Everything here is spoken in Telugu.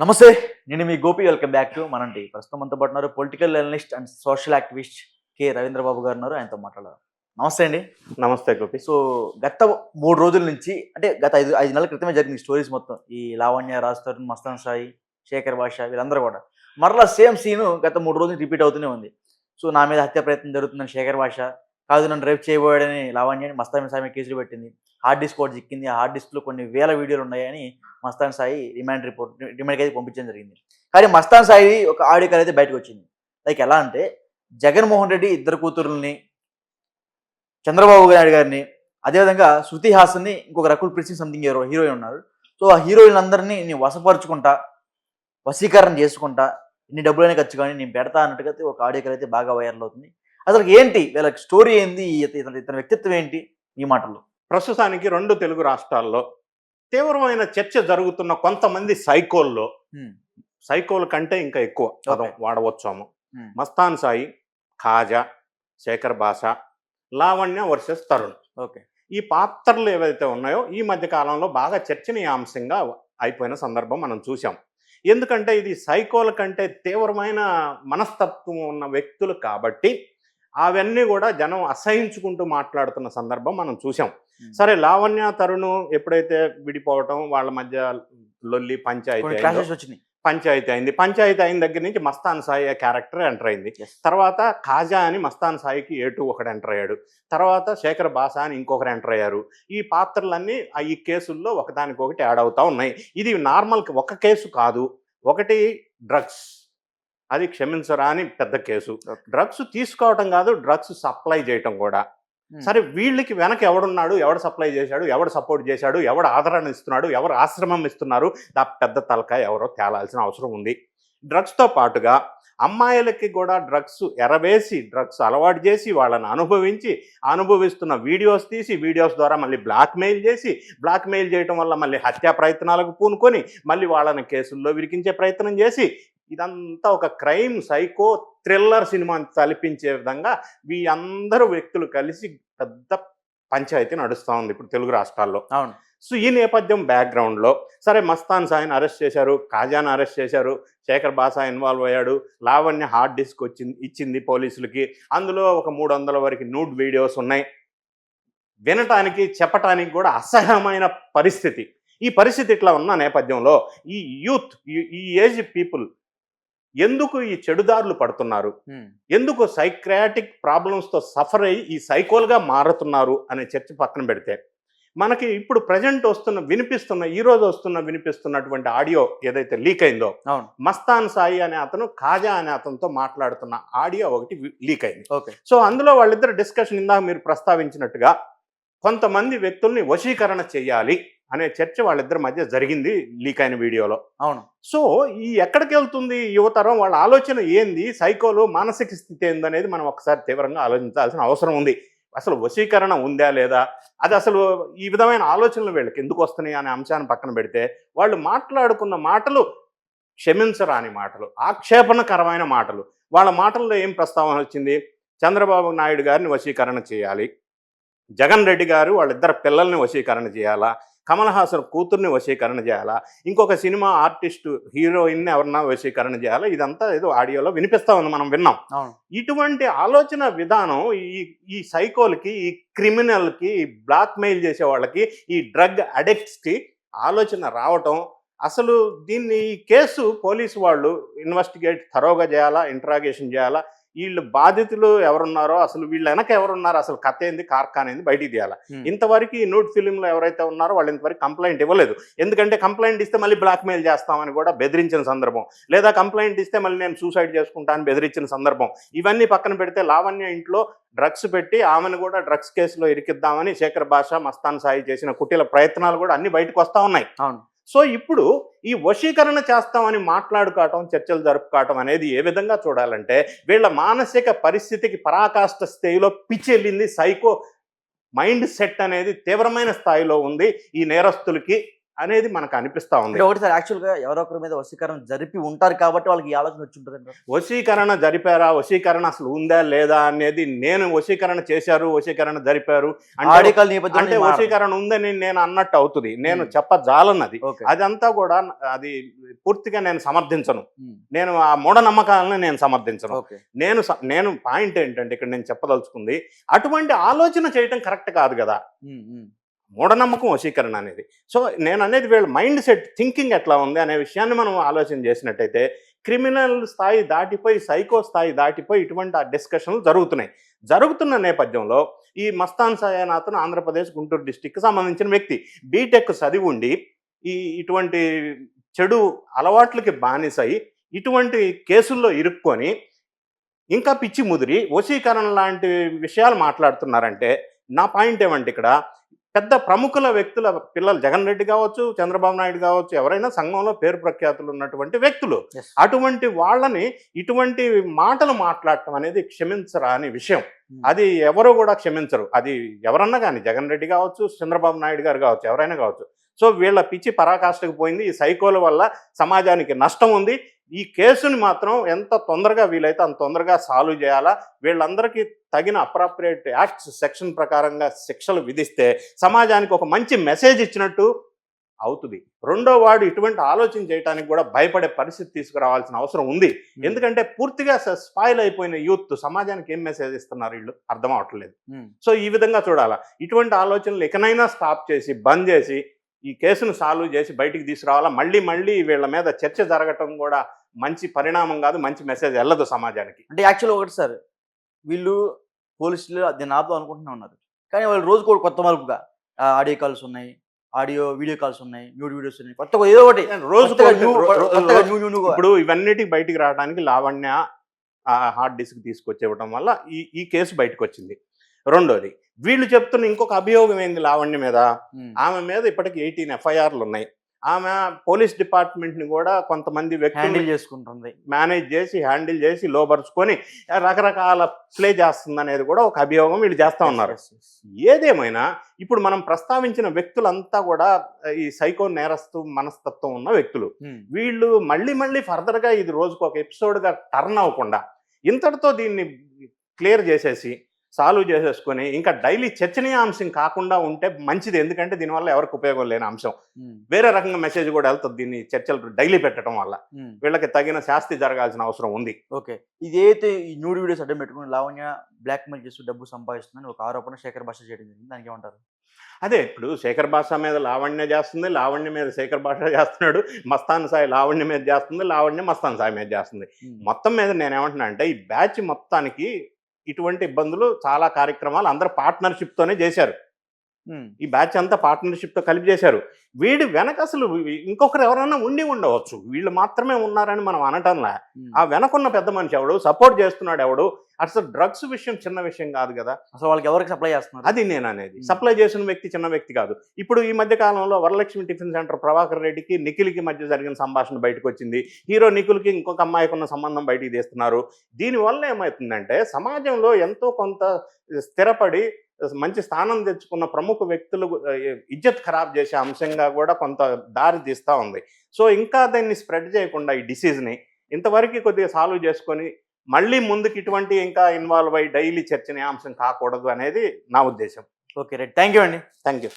నమస్తే నేను మీ గోపి. వెల్కమ్ బ్యాక్ టు మనంటి. ప్రస్తుతం మనతో పాటు ఉన్నారు political analyst and social activist K. Ravindra Babu garu ఉన్నారు. ఆయనతో మాట్లాడారు నమస్తే అండి. నమస్తే గోపి. సో గత మూడు రోజుల నుంచి అంటే గత ఐదు ఐదు నెలల క్రితమే జరిగింది స్టోరీస్ మొత్తం. ఈ లావణ్య రాజ్ తరుణ్ మస్తాన్ సాయి శేఖర్ భాష వీళ్ళందరూ కూడా. మరలా సేమ్ సీన్ గత మూడు రోజులు రిపీట్ అవుతూనే ఉంది. సో నా మీద హత్య ప్రయత్నం జరుగుతుందని శేఖర్ భాష కాదు నన్ను రేపు చేయబోయాడని లావణ్యని మస్తాన్ సాయి కేసులు పెట్టింది. హార్డ్ డిస్క్ ఒకటి చిక్కింది. ఆ హార్డ్ డిస్క్లో కొన్ని వేల వీడియోలు ఉన్నాయని మస్తాన్ సాయి రిమాండ్ రిపోర్ట్ రిమాండ్కి అయితే పంపించడం జరిగింది. కానీ మస్తాన్ సాయి ఒక ఆడియో కాల్ అయితే బయటకు వచ్చింది. లైక్ ఎలా అంటే జగన్మోహన్ రెడ్డి ఇద్దరు కూతురుల్ని చంద్రబాబు నాయుడు గారిని అదేవిధంగా శృతి హాసన్ని ఇంకొక రకుల్ ప్రీత్ సింగ్ సంథింగ్ ఎవరో హీరోయిన్ ఉన్నారు. సో ఆ హీరోయిన్ అందరినీ నేను వశపరుచుకుంటా వశీకరణ చేసుకుంటా ఎన్ని డబ్బులైనా ఖర్చు కానీ నేను పెడతా అన్నట్టుగా అయితే ఒక ఆడియో కాల్ అయితే బాగా వైరల్ అవుతుంది. అసలు ఏంటి? వీళ్ళకి స్టోరీ ఏంది? ఇత- ఇతని ఇతని వ్యక్తిత్వం ఏంటి? ఈ మాటల్లో. ప్రస్తుతానికి రెండు తెలుగు రాష్ట్రాల్లో తీవ్రమైన చర్చ జరుగుతున్న కొంతమంది సైకోల్లో. సైకోల్ కంటే ఇంకా ఎక్కువ పదం. వాడవచ్చాము. మస్తాన్ సాయి ఖాజా శేఖర్ భాష లావణ్య వర్సెస్ తరుణ్. ఓకే. ఈ పాత్రలు ఏవైతే ఉన్నాయో ఈ మధ్య కాలంలో బాగా చర్చనీయాంశంగా అయిపోయిన సందర్భం మనం చూసాం ఎందుకంటే ఇది సైకోల కంటే తీవ్రమైన మనస్తత్వం ఉన్న వ్యక్తులు కాబట్టి అవన్నీ కూడా జనం అసహించుకుంటూ మాట్లాడుతున్న సందర్భం మనం చూసాం సరే లావణ్య తరుణ్ ఎప్పుడైతే విడిపోవటం వాళ్ళ మధ్య లొల్లి పంచాయతీ వచ్చినాయి. పంచాయతీ అయింది. పంచాయతీ అయిన దగ్గర నుంచి మస్తాన్ సాయి క్యారెక్టర్ ఎంటర్ అయింది. తర్వాత ఖాజా అని మస్తాన్ సాయికి ఏటు ఒకడు ఎంటర్ అయ్యాడు. తర్వాత శేఖర్ బాసా అని ఇంకొకరు ఎంటర్ అయ్యారు. ఈ పాత్రలన్నీ ఆ ఈ కేసుల్లో ఒకదానికొకటి యాడ్ అవుతా ఉన్నాయి. ఇది నార్మల్ ఒక కేసు కాదు. ఒకటి డ్రగ్స్ అది క్షమించరా అని పెద్ద కేసు. డ్రగ్స్ తీసుకోవటం కాదు డ్రగ్స్ సప్లై చేయటం కూడా. సరే వీళ్ళకి వెనక ఎవడున్నాడు ఎవడు సప్లై చేశాడు ఎవడు సపోర్ట్ చేశాడు ఎవడు ఆదరణ ఇస్తున్నాడు ఎవరు ఆశ్రమం ఇస్తున్నారు ఆ పెద్ద తలకాయ ఎవరో తేలాల్సిన అవసరం ఉంది డ్రగ్స్తో పాటుగా అమ్మాయిలకి కూడా డ్రగ్స్ ఎరవేసి డ్రగ్స్ అలవాటు చేసి వాళ్ళని అనుభవించి అనుభవిస్తున్న వీడియోస్ తీసి వీడియోస్ ద్వారా మళ్ళీ బ్లాక్మెయిల్ చేసి బ్లాక్మెయిల్ చేయడం వల్ల మళ్ళీ హత్యా ప్రయత్నాలకు పూనుకొని మళ్ళీ వాళ్ళని కేసుల్లో విరికించే ప్రయత్నం చేసి ఇదంతా ఒక క్రైమ్ సైకో థ్రిల్లర్ సినిమాని తలపించే విధంగా వీ అందరూ వ్యక్తులు కలిసి పెద్ద పంచాయతీ నడుస్తూ ఉంది ఇప్పుడు తెలుగు రాష్ట్రాల్లో. అవును. సో ఈ నేపథ్యం బ్యాక్గ్రౌండ్లో సరే మస్తాన్ సాయిని అరెస్ట్ చేశారు ఖాజాను అరెస్ట్ చేశారు శేఖర్ బాసా ఇన్వాల్వ్ అయ్యాడు లావణ్య హార్డ్ డిస్క్ వచ్చింది ఇచ్చింది పోలీసులకి. అందులో ఒక మూడు వందల వరకు నూడ్ వీడియోస్ ఉన్నాయి. వినటానికి చెప్పటానికి కూడా అసహ్యమైన పరిస్థితి. ఈ పరిస్థితి ఇట్లా ఉన్న నేపథ్యంలో ఈ యూత్ ఈ- ఏజ్ పీపుల్ ఎందుకు ఈ చెడుదారులు పడుతున్నారు. ఎందుకు సైక్రాటిక్ ప్రాబ్లమ్స్తో సఫర్ అయ్యి ఈ సైకోల్గా మారుతున్నారు? అనే చర్చ పక్కన పెడితే మనకి ఇప్పుడు ప్రజెంట్ వస్తున్న వినిపిస్తున్న ఈ రోజు వస్తున్న వినిపిస్తున్నటువంటి ఆడియో ఏదైతే లీక్ అయిందో అవును. మస్తాన్ సాయి అనే అతను ఖాజా అనే అతనితో మాట్లాడుతున్న ఆడియో ఒకటి లీక్ అయింది. ఓకే. సో అందులో వాళ్ళిద్దరు డిస్కషన్ ఇందాక మీరు ప్రస్తావించినట్టుగా కొంతమంది వ్యక్తుల్ని వశీకరణ చేయాలి అనే చర్చ వాళ్ళిద్దరి మధ్య జరిగింది లీక్ అయిన వీడియోలో. అవును. సో ఈ ఎక్కడికి వెళ్తుంది యువతరం? వాళ్ళ ఆలోచన ఏంది? సైకోలు మానసిక స్థితి ఏందనేది మనం ఒకసారి తీవ్రంగా ఆలోచించాల్సిన అవసరం ఉంది. అసలు వశీకరణ ఉందా లేదా? అది అసలు ఈ విధమైన ఆలోచనలు వీళ్ళకి ఎందుకు వస్తున్నాయి అనే అంశాన్ని పక్కన పెడితే వాళ్ళు మాట్లాడుకున్న మాటలు క్షమించరాని మాటలు ఆక్షేపణకరమైన మాటలు. వాళ్ళ మాటల్లో ఏం ప్రస్తావన వచ్చింది? చంద్రబాబు నాయుడు గారిని వశీకరణ చేయాలి. జగన్ రెడ్డి గారు వాళ్ళిద్దరు పిల్లల్ని వశీకరణ చేయాలా? కమల్ హాసన్ కూతుర్ని వశీకరణ చేయాలా? ఇంకొక సినిమా ఆర్టిస్టు హీరోయిన్ని ఎవరన్నా వశీకరణ చేయాలా? ఇదంతా ఏదో ఆడియోలో వినిపిస్తా ఉంది మనం విన్నాం. ఇటువంటి ఆలోచన విధానం ఈ ఈ సైకోలకి ఈ క్రిమినల్కి ఈ బ్లాక్మెయిల్ చేసే వాళ్ళకి ఈ డ్రగ్ అడిక్ట్స్కి ఆలోచన రావటం అసలు దీన్ని ఈ కేసు పోలీసు వాళ్ళు ఇన్వెస్టిగేట్ థరోగా చేయాలా? ఇంట్రాగేషన్ చేయాలా? వీళ్ళు బాధితులు ఎవరున్నారో అసలు వీళ్ళ వెనక ఎవరున్నారో అసలు కథ ఏంది కార్ఖాన్ ఏంది బయటికి తీయాలా. ఇంతవరకు ఈ నూట్ ఫిలింలో ఎవరైతే ఉన్నారో వాళ్ళు ఇంతవరకు కంప్లైంట్ ఇవ్వలేదు. ఎందుకంటే కంప్లైంట్ ఇస్తే మళ్ళీ బ్లాక్మెయిల్ చేస్తామని కూడా బెదిరించిన సందర్భం. లేదా కంప్లైంట్ ఇస్తే మళ్ళీ నేను సూసైడ్ చేసుకుంటానని బెదిరించిన సందర్భం. ఇవన్నీ పక్కన పెడితే లావణ్య ఇంట్లో డ్రగ్స్ పెట్టి ఆమెను కూడా డ్రగ్స్ కేసులో ఇరికిద్దామని శేఖర్ బాషా మస్తాన్ సాయి చేసిన కుటీల ప్రయత్నాలు కూడా అన్ని బయటకు వస్తూ ఉన్నాయి. అవును. సో ఇప్పుడు ఈ వశీకరణ చేస్తామని మాట్లాడుకోవటం చర్చలు జరుపుకోవటం అనేది ఏ విధంగా చూడాలంటే వీళ్ళ మానసిక పరిస్థితికి పరాకాష్ట స్థాయిలో పిచ్చెళ్ళింది సైకో మైండ్ సెట్ అనేది తీవ్రమైన స్థాయిలో ఉంది. ఈ నేరస్తులకి అనేది మనకు అనిపిస్తా ఉంది. ఒకటి సార్ యాక్చువల్గా ఎవరో ఒకరి మీద వశీకరణ జరిపి ఉంటారు కాబట్టి వాళ్ళకి ఈ ఆలోచన వచ్చి ఉంటుంది వశీకరణ జరిపారా? వశీకరణ అసలు ఉందా లేదా అనేది నేను వశీకరణ చేశారు వశీకరణ జరిపారు అంటే వశీకరణ ఉందని నేను అన్నట్టు అవుతుంది. నేను. చెప్పజాలన్నది. అదంతా కూడా అది పూర్తిగా నేను సమర్థించను. నేను ఆ మూఢనమ్మకాలను నేను సమర్థించను. నేను నేను పాయింట్ ఏంటంటే ఇక్కడ నేను చెప్పదలుచుకుంది అటువంటి ఆలోచన చేయటం కరెక్ట్ కాదు కదా. మూఢనమ్మకం వశీకరణ అనేది. సో నేను అనేది వీళ్ళ మైండ్ సెట్ థింకింగ్ ఎట్లా ఉంది అనే విషయాన్ని మనం ఆలోచన చేసినట్టయితే క్రిమినల్ స్థాయి దాటిపోయి సైకో స్థాయి దాటిపోయి ఇటువంటి ఆ డిస్కషన్లు జరుగుతున్నాయి. జరుగుతున్న నేపథ్యంలో ఈ మస్తాన్ సాయనాథన్ అతను ఆంధ్రప్రదేశ్ గుంటూరు డిస్టిక్కి సంబంధించిన వ్యక్తి. బీటెక్ చదివి ఉండి ఈ ఇటువంటి చెడు అలవాట్లకి బానిసై ఇటువంటి కేసుల్లో ఇరుక్కొని ఇంకా పిచ్చి ముదిరి వశీకరణ లాంటి విషయాలు మాట్లాడుతున్నారంటే నా పాయింట్ ఏమంటే ఇక్కడ పెద్ద ప్రముఖుల వ్యక్తుల పిల్లలు జగన్ రెడ్డి కావచ్చు చంద్రబాబు నాయుడు కావచ్చు ఎవరైనా సంఘంలో పేరు ప్రఖ్యాతులు ఉన్నటువంటి వ్యక్తులు అటువంటి వాళ్ళని ఇటువంటి మాటలు మాట్లాడటం అనేది క్షమించరాని విషయం. అది ఎవరు కూడా క్షమించరు. అది ఎవరన్నా కానీ జగన్ రెడ్డి కావచ్చు చంద్రబాబు నాయుడు గారు కావచ్చు ఎవరైనా కావచ్చు. సో వీళ్ళ పిచ్చి పరాకాష్ఠకు పోయింది. ఈ సైకోల వల్ల సమాజానికి నష్టం ఉంది. ఈ కేసుని మాత్రం ఎంత తొందరగా వీలైతే అంత తొందరగా సాల్వ్ చేయాలా? వీళ్ళందరికీ తగిన అప్రాప్రియేట్ యాక్ట్స్ సెక్షన్ ప్రకారంగా శిక్షలు విధిస్తే సమాజానికి ఒక మంచి మెసేజ్ ఇచ్చినట్టు అవుతుంది. రెండో వాడు ఇటువంటి ఆలోచన చేయడానికి కూడా భయపడే పరిస్థితి తీసుకురావాల్సిన అవసరం ఉంది. ఎందుకంటే పూర్తిగా స్పాయిల్ అయిపోయిన యూత్ సమాజానికి ఏం మెసేజ్ ఇస్తున్నారు వీళ్ళు? అర్థం అవట్లేదు. సో ఈ విధంగా చూడాలా? ఇటువంటి ఆలోచనలు ఎకనైనా స్టాప్ చేసి బంద్ చేసి ఈ కేసును సాల్వ్ చేసి బయటికి తీసుకురావాలా? మళ్ళీ మళ్ళీ వీళ్ళ మీద చర్చ జరగటం కూడా మంచి పరిణామం కాదు మంచి మెసేజ్ వెళ్ళదు సమాజానికి. అంటే యాక్చువల్ ఒకటి సార్ వీళ్ళు పోలీసులు దీన్ని ఆపుదాం అనుకుంటూనే ఉన్నారు కానీ వాళ్ళు రోజు కూడా కొత్త మలుపుగా ఆడియో కాల్స్ ఉన్నాయి ఆడియో వీడియో కాల్స్ ఉన్నాయి న్యూ వీడియోస్ ఉన్నాయి కొత్త ఏదో ఒకటి రోజు ఇప్పుడు ఇవన్నిటికి బయటికి రావడానికి లావణ్య హార్డ్ డిస్క్ తీసుకొచ్చేవడం వల్ల ఈ ఈ కేసు బయటకు వచ్చింది రెండోది వీళ్ళు చెప్తున్న ఇంకొక అభియోగం ఏంది లావణ్య మీద. ఆమె మీద ఇప్పటికి ఎయిటీన్ ఎఫ్ఐఆర్లు ఉన్నాయి ఆమె పోలీస్ డిపార్ట్మెంట్ని కూడా కొంతమంది హ్యాండిల్ చేసుకుంటుంది మేనేజ్ చేసి హ్యాండిల్ చేసి లోపరుచుకొని రకరకాల ప్లే చేస్తుంది అనేది కూడా ఒక అభియోగం వీళ్ళు చేస్తా ఉన్నారు. ఏదేమైనా ఇప్పుడు మనం ప్రస్తావించిన వ్యక్తులంతా కూడా ఈ సైకో నేరస్తు మనస్తత్వం ఉన్న వ్యక్తులు ఉమ్. వీళ్ళు మళ్ళీ మళ్ళీ ఫర్దర్గా ఇది రోజుకు ఒక ఎపిసోడ్గా టర్న్ అవ్వకుండా ఇంతటితో దీన్ని క్లియర్ చేసేసి సాల్వ్ చేసేసుకొని ఇంకా డైలీ చర్చనీయాంశం కాకుండా ఉంటే మంచిది. ఎందుకంటే దీనివల్ల ఎవరికి ఉపయోగం లేని అంశం. వేరే రకంగా మెసేజ్ కూడా వెళ్తుంది దీన్ని చర్చలు డైలీ పెట్టడం వల్ల. వీళ్ళకి తగిన శాస్తి జరగాల్సిన అవసరం ఉంది. ఓకే. ఇదైతే ఈ న్యూడ్ వీడియోస్ అడ్డం పెట్టుకుని లావణ్య బ్లాక్ మెయిల్ చేస్తూ డబ్బు సంపాదిస్తుందని ఒక ఆరోపణ శేఖర్ భాష చేయడం జరిగింది. దానికి ఏమంటారు? అదే ఇప్పుడు శేఖర్ భాష మీద లావణ్య చేస్తుంది లావణ్య మీద శేఖర్ భాష చేస్తున్నాడు మస్తాన్ సాయి లావణ్య మీద చేస్తుంది లావణ్య మస్తాన్ సాయి మీద చేస్తుంది. మొత్తం మీద నేను ఏమంటున్నా అంటే ఈ బ్యాచ్ మొత్తానికి ఇటువంటి ఇబ్బందులు చాలా కార్యక్రమాలు అందరూ పార్ట్నర్షిప్తోనే చేశారు. ఈ బ్యాచ్ అంతా పార్ట్నర్షిప్తో కలిపి చేశారు. వీడి వెనక అసలు ఇంకొకరు ఎవరన్నా ఉండి ఉండవచ్చు. వీళ్ళు మాత్రమే ఉన్నారని మనం అనటంలా. ఆ వెనకున్న పెద్ద మనిషి ఎవడు? సపోర్ట్ చేస్తున్నాడు ఎవడు? అసలు డ్రగ్స్ విషయం చిన్న విషయం కాదు కదా. అసలు వాళ్ళకి ఎవరికి సప్లై చేస్తున్నారు? అది నేను అనేది. సప్లై చేసిన వ్యక్తి చిన్న వ్యక్తి కాదు. ఇప్పుడు ఈ మధ్య కాలంలో వరలక్ష్మి టిఫిన్ సెంటర్ ప్రభాకర్ రెడ్డికి నిఖిల్కి మధ్య జరిగిన సంభాషణ బయటకు వచ్చింది హీరో నిఖిల్కి ఇంకొక అమ్మాయికి ఉన్న సంబంధం బయటికి తీస్తున్నారు. దీనివల్ల ఏమవుతుందంటే సమాజంలో ఎంతో కొంత స్థిరపడి మంచి స్థానం తెచ్చుకున్న ప్రముఖ వ్యక్తులు ఇజ్జత్ ఖరాబ్ చేసే అంశంగా కూడా కొంత దారి తీస్తూ ఉంది. సో ఇంకా దాన్ని స్ప్రెడ్ చేయకుండా ఈ డిసీజ్ని ఇంతవరకు కొద్దిగా సాల్వ్ చేసుకొని మళ్ళీ ముందుకు ఇటువంటి ఇంకా ఇన్వాల్వ్ అయ్యి డైలీ చర్చనీయాంశం కాకూడదు అనేది నా ఉద్దేశం. Okay right. థ్యాంక్ యూ అండి. Thank you